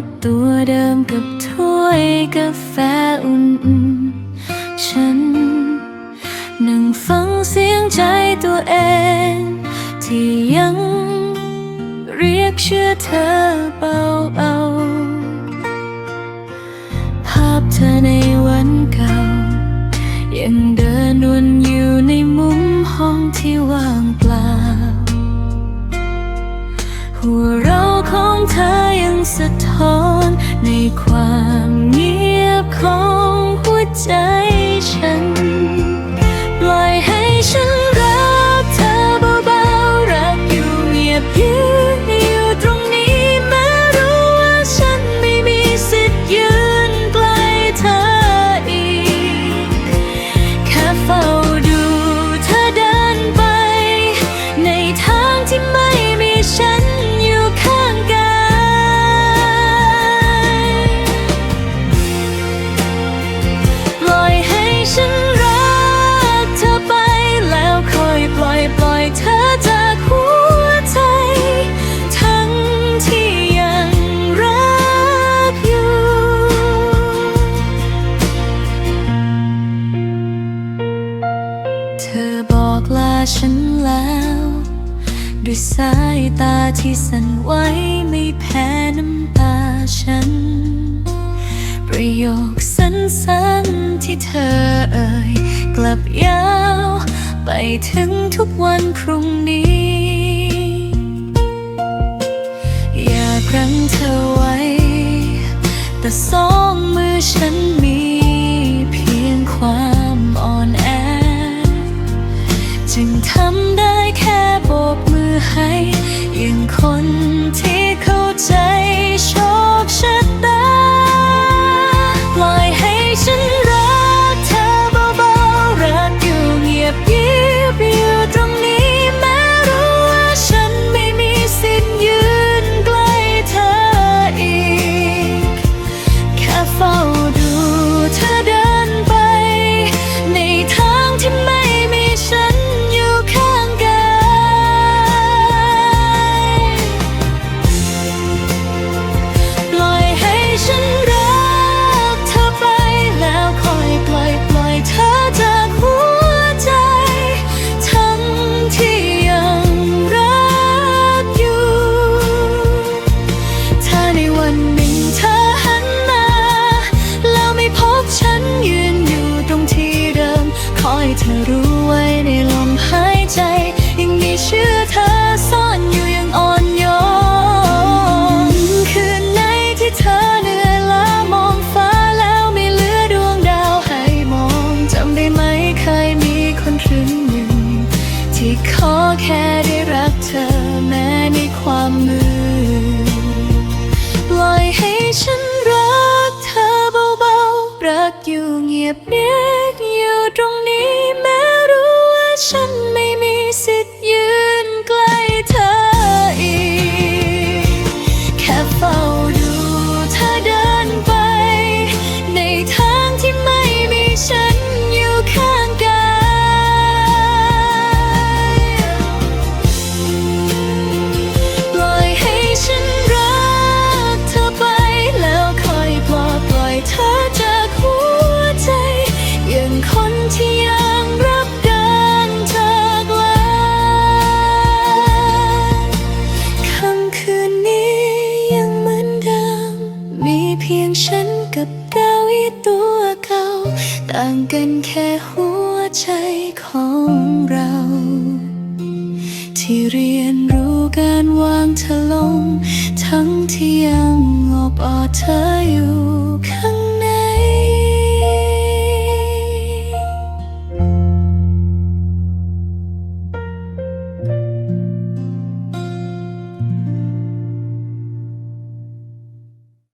ดตัวเดิมกับถ้วยกาแฟอุ่นๆ ฉัน นั่งฟังเสียงใจตัวเอง ที่ยังเรียกชื่อเธอเบาๆภาพเธอในวันเก่า ยังเดินวนอยู่ในมุมห้องที่ว่างเปล่า หัวเราของเธอยังสะท้อนในความเงียบของหัวใจฉัน ฉันแล้ว ด้วยสายตาที่สั่นไหวไม่แพ้น้ำตาฉัน ประโยคสั้นๆที่เธอเอ่ย กลับยาว ไปถึงทุกวันพรุ่งนี้ อยากรั้งเธอไว้ แต่สองมือฉัน เธอรู้ไว้ในลมหายใจ ยังมีชื่อเธอซ่อนอยู่ย่างอ่อนโยนคืนไหนที่เธอเหนื่อยล้ามองฟ้าแล้วไม่เหลือดวงดาวให้มองจำได้ไหมเคยมีคนครึ่งหนึ่ง ที่ขอแค่ได้รักเธอแม้ในความมืดปล่อยให้ฉันรักเธอเบาๆรักอยู่เงียบเนียบางกันแค่หัวใจของเรา ที่เรียนรู้การวางเธอลง ทั้งที่ยังอบอดเธอ